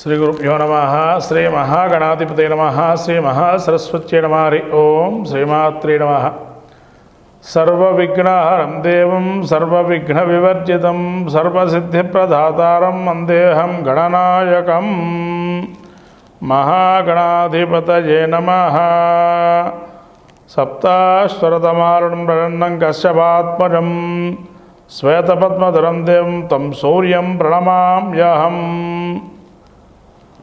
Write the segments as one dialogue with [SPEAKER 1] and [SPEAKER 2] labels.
[SPEAKER 1] శ్రీ గురుభ్యో నమ శ్రీ మహాగణాధిపతి నమ శ్రీ మహాసరస్వత్యై నమ హరి ఓం శ్రీమాత్రే నమ. సర్వవిఘ్నహరం దేవం సర్వవిఘ్న వివర్జితం సర్వసిద్ధిప్రదాతారం వందేహం గణనాయకం. మహాగణాధిపతయే నమ. సప్తాశ్వరతమారుణం ప్రణన్నం కశ్యపాత్మజం శ్వేతపద్మధరం దేవం తం శౌర్యం ప్రణమామ్యహం.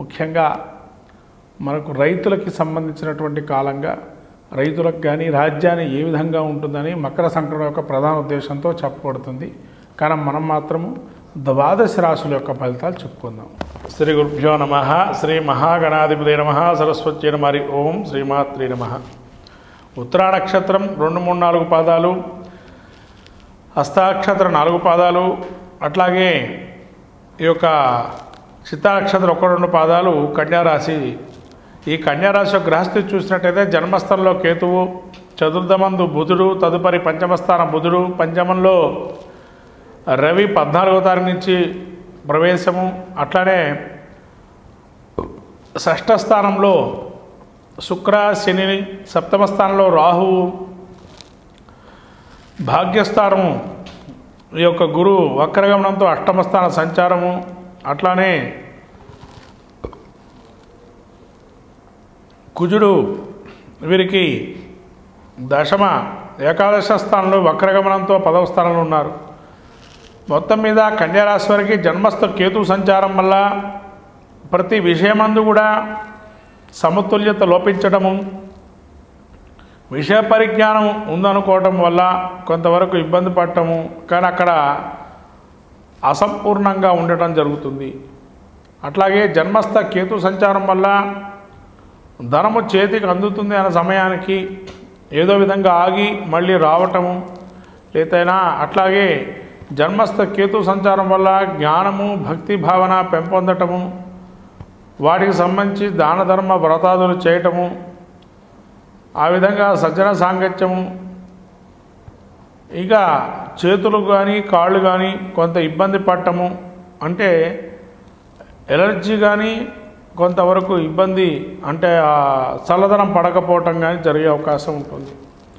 [SPEAKER 1] ముఖ్యంగా మనకు రైతులకి సంబంధించినటువంటి కాలంగా రైతులకు కానీ రాజ్యాన్ని ఏ విధంగా ఉంటుందని మకర సంక్రమణ యొక్క ప్రధాన ఉద్దేశంతో చెప్పబడుతుంది. కానీ మనం మాత్రము ద్వాదశ రాశుల యొక్క ఫలితాలు చెప్పుకుందాం. శ్రీ గురుభ్యో నమ. శ్రీ మహాగణాధిపతి నమ. సరస్వతి నమరి ఓం శ్రీమాత్రి నమ. ఉత్తరా నక్షత్రం రెండు మూడు నాలుగు పాదాలు. హస్తాక్షత్రం నాలుగు పాదాలు. అట్లాగే ఈ యొక్క చిత్తాక్షత్ర ఒక రెండు పాదాలు కన్యారాశి. ఈ కన్యారాశి గ్రహస్థితి చూసినట్టయితే జన్మస్థలంలో కేతువు చతుర్థమందు బుధుడు తదుపరి పంచమస్థానం బుధుడు పంచమంలో రవి పద్నాలుగో తారీఖు నుంచి ప్రవేశము. అట్లానే షష్ఠ స్థానంలో శుక్ర శని సప్తమ స్థానంలో రాహువు భాగ్యస్థానము ఈ యొక్క గురువు వక్రగమనంతో అష్టమ స్థాన సంచారము. అట్లానే కుజుడు వీరికి దశమ ఏకాదశ స్థానంలో వక్రగమనంతో పదవ స్థానంలో ఉన్నారు. మొత్తం మీద కన్యారాశి వారికి జన్మస్థ కేతు సంచారం వల్ల ప్రతి విషయమందు కూడా సమతుల్యత లోపించడము విషయ పరిజ్ఞానం ఉందనుకోవటం వల్ల కొంతవరకు ఇబ్బంది పడటము కానీ అక్కడ అసంపూర్ణంగా ఉండటం జరుగుతుంది. అట్లాగే జన్మస్థ కేతు సంచారం వల్ల ధనము చేతికి అందుతుంది అనే సమయానికి ఏదో విధంగా ఆగి మళ్ళీ రావటము లేతైనా అట్లాగే జన్మస్థ కేతు సంచారం వల్ల జ్ఞానము భక్తి భావన పెంపొందటము వాటికి సంబంధించి దాన ధర్మ వ్రతాదులు చేయటము ఆ విధంగా సజ్జన సాంగత్యము ఇక చేతులు కానీ కాళ్ళు కానీ కొంత ఇబ్బంది పడటము అంటే ఎలర్జీ కానీ కొంతవరకు ఇబ్బంది అంటే ఆ చల్లదనం పడకపోవటం కానీ జరిగే అవకాశం ఉంటుంది.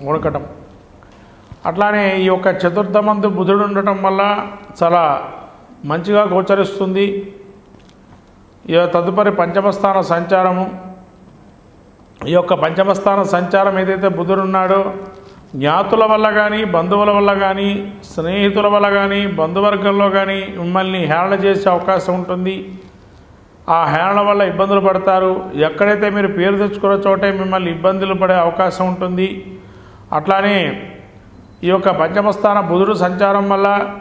[SPEAKER 1] ఉడకటం అట్లానే ఈ యొక్క చతుర్థమందు బుధుడు ఉండటం వల్ల చాలా మంచిగా గోచరిస్తుంది. ఈ తదుపరి పంచమస్థాన సంచారము. ఈ యొక్క పంచమస్థాన సంచారం ఏదైతే బుధుడు ఉన్నాడో జ్ఞాతుల వల్ల కానీ బంధువుల వల్ల కానీ స్నేహితుల వల్ల కానీ బంధువర్గంలో కానీ మిమ్మల్ని హేళన చేసే అవకాశం ఉంటుంది. ఆ హేళన వల్ల ఇబ్బందులు పడతారు. ఎక్కడైతే మీరు పేరు తెచ్చుకున్న చోటే మిమ్మల్ని ఇబ్బందులు పడే అవకాశం ఉంటుంది. అట్లానే ఈ యొక్క పంచమస్థాన బుధుడు సంచారం వల్ల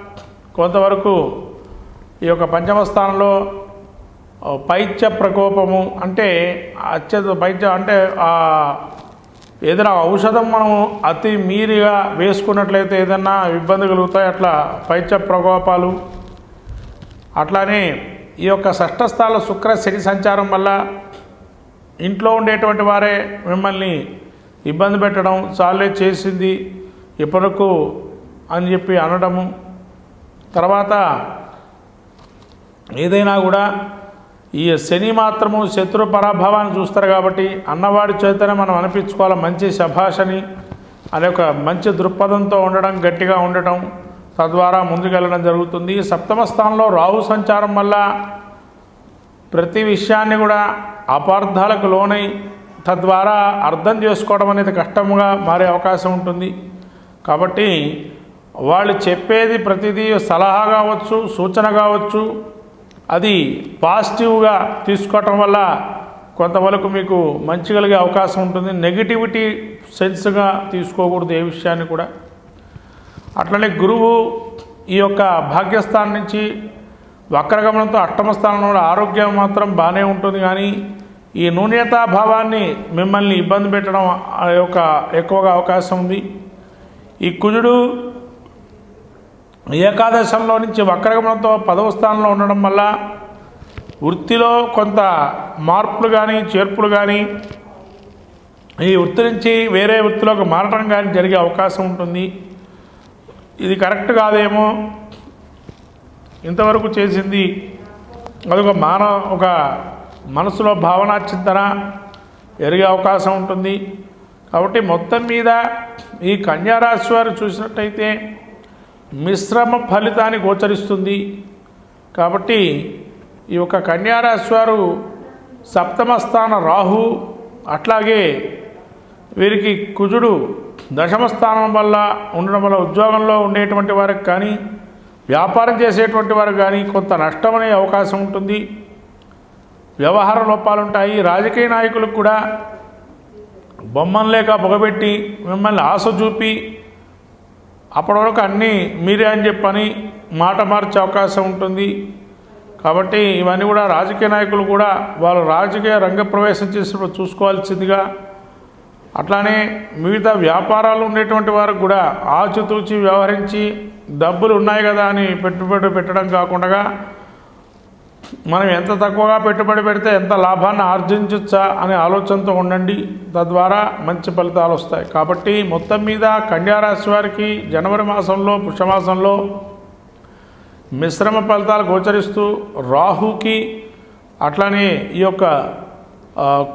[SPEAKER 1] కొంతవరకు ఈ యొక్క పంచమస్థానంలో పైత్య ప్రకోపము అంటే అత్యంత పైత్య అంటే ఆ ఏదైనా ఔషధం మనం అతి మీరిగా వేసుకున్నట్లయితే ఏదైనా ఇబ్బంది కలుగుతాయి. అట్లా పైత్య ప్రకోపాలు. అట్లానే ఈ యొక్క షష్ఠస్థాల శుక్ర శని సంచారం వల్ల ఇంట్లో ఉండేటువంటి వారే మిమ్మల్ని ఇబ్బంది పెట్టడం చాలే చేసింది ఇప్పటికు అని చెప్పి అనడము. తర్వాత ఏదైనా కూడా ఈ శని మాత్రము శత్రు పరాభవాన్ని చూస్తారు కాబట్టి అన్నవాడి చేతనే మనం అనిపించుకోవాలి మంచి శభాషని అనే ఒక మంచి దృక్పథంతో ఉండడం గట్టిగా ఉండటం. తద్వారా ముందుకెళ్ళడం జరుగుతుంది. సప్తమ స్థానంలో రాహు సంచారం వల్ల ప్రతి విషయాన్ని కూడా అపార్థాలకు లోనై తద్వారా అర్థం చేసుకోవడం అనేది కష్టంగా మారే అవకాశం ఉంటుంది. కాబట్టి వాళ్ళు చెప్పేది ప్రతిదీ సలహా కావచ్చు సూచన కావచ్చు అది పాజిటివ్గా తీసుకోవటం వల్ల కొంతవరకు మీకు మంచి కలిగే అవకాశం ఉంటుంది. నెగిటివిటీ సెన్స్గా తీసుకోకూడదు ఏ విషయాన్ని కూడా. అట్లనే గురువు ఈ యొక్క భాగ్యస్థానం నుంచి వక్రగమనంతో అష్టమ స్థానంలో ఆరోగ్యం మాత్రం బాగానే ఉంటుంది కానీ ఈ నూన్యతాభావాన్ని మిమ్మల్ని ఇబ్బంది పెట్టడం యొక్క ఎక్కువగా అవకాశం ఉంది. ఈ కుజుడు ఏకాదశంలో నుంచి వక్రగమనంతో పదవ స్థానంలో ఉండడం వల్ల వృత్తిలో కొంత మార్పులు కానీ చేర్పులు కానీ ఈ వృత్తి నుంచి వేరే వృత్తిలోకి మారడం కానీ జరిగే అవకాశం ఉంటుంది. ఇది కరెక్ట్ కాదేమో ఇంతవరకు చేసింది అదొక మానవ ఒక మనసులో భావన చింతన ఎరిగే అవకాశం ఉంటుంది. కాబట్టి మొత్తం మీద ఈ కన్యారాశి వారు చూసినట్టయితే మిశ్రమ ఫలితాన్ని గోచరిస్తుంది. కాబట్టి ఈ యొక్క కన్యారాశి వారు సప్తమ స్థాన రాహు అట్లాగే వీరికి కుజుడు దశమ స్థానం వల్ల ఉండడం వల్ల ఉద్యోగంలో ఉండేటువంటి వారికి కానీ వ్యాపారం చేసేటువంటి వారికి కానీ కొంత నష్టం అనే అవకాశం ఉంటుంది. వ్యవహార లోపాలు ఉంటాయి. రాజకీయ నాయకులకు కూడా బొమ్మను లేక పొగబెట్టి మిమ్మల్ని ఆశ చూపి అప్పటి వరకు అన్నీ మీరే అని చెప్పని మాట మార్చే అవకాశం ఉంటుంది. కాబట్టి ఇవన్నీ కూడా రాజకీయ నాయకులు కూడా వాళ్ళు రాజకీయ రంగ ప్రవేశం చేసినప్పుడు చూసుకోవాల్సిందిగా అట్లానే మిగతా వ్యాపారాలు ఉండేటువంటి వారికి కూడా ఆచితూచి వ్యవహరించి డబ్బులు ఉన్నాయి కదా అని పెట్టుబడి పెట్టడం కాకుండా మనం ఎంత తక్కువగా పెట్టుబడి పెడితే ఎంత లాభాన్ని ఆర్జించవచ్చా అనే ఆలోచనతో ఉండండి. తద్వారా మంచి ఫలితాలు వస్తాయి. కాబట్టి మొత్తం మీద కన్యారాశి వారికి జనవరి మాసంలో పుష్యమాసంలో మిశ్రమ ఫలితాలు గోచరిస్తూ రాహుకి అట్లానే ఈ యొక్క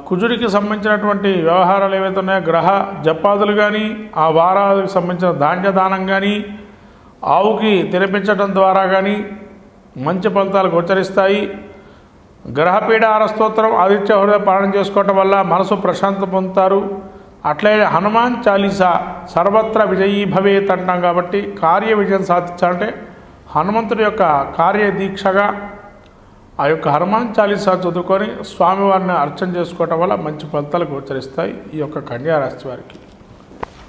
[SPEAKER 1] కుజుడికి సంబంధించినటువంటి వ్యవహారాలు ఏవైతే ఉన్నాయో గ్రహ జపాదులు కానీ ఆ వారాలకు సంబంధించిన ధాన్య దానం కానీ ఆవుకి తినిపించడం ద్వారా కానీ మంచి ఫలితాలు గోచరిస్తాయి గ్రహపీడ ఆరస్తోత్రం ఆదిత్య హృదయ పాలన చేసుకోవటం వల్ల మనసు ప్రశాంతత పొందుతారు. అట్లే హనుమాన్ చాలీసా సర్వత్ర విజయీ భవేత్ అంటాం కాబట్టి కార్య విజయం సాధించాలంటే హనుమంతుడి యొక్క కార్యదీక్షగా ఆ యొక్క హనుమాన్ చాలీసా చదువుకొని స్వామివారిని అర్చన చేసుకోవటం వల్ల మంచి ఫలితాలు గోచరిస్తాయి ఈ యొక్క కన్యారాశి వారికి.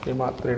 [SPEAKER 1] శ్రీమాత్రే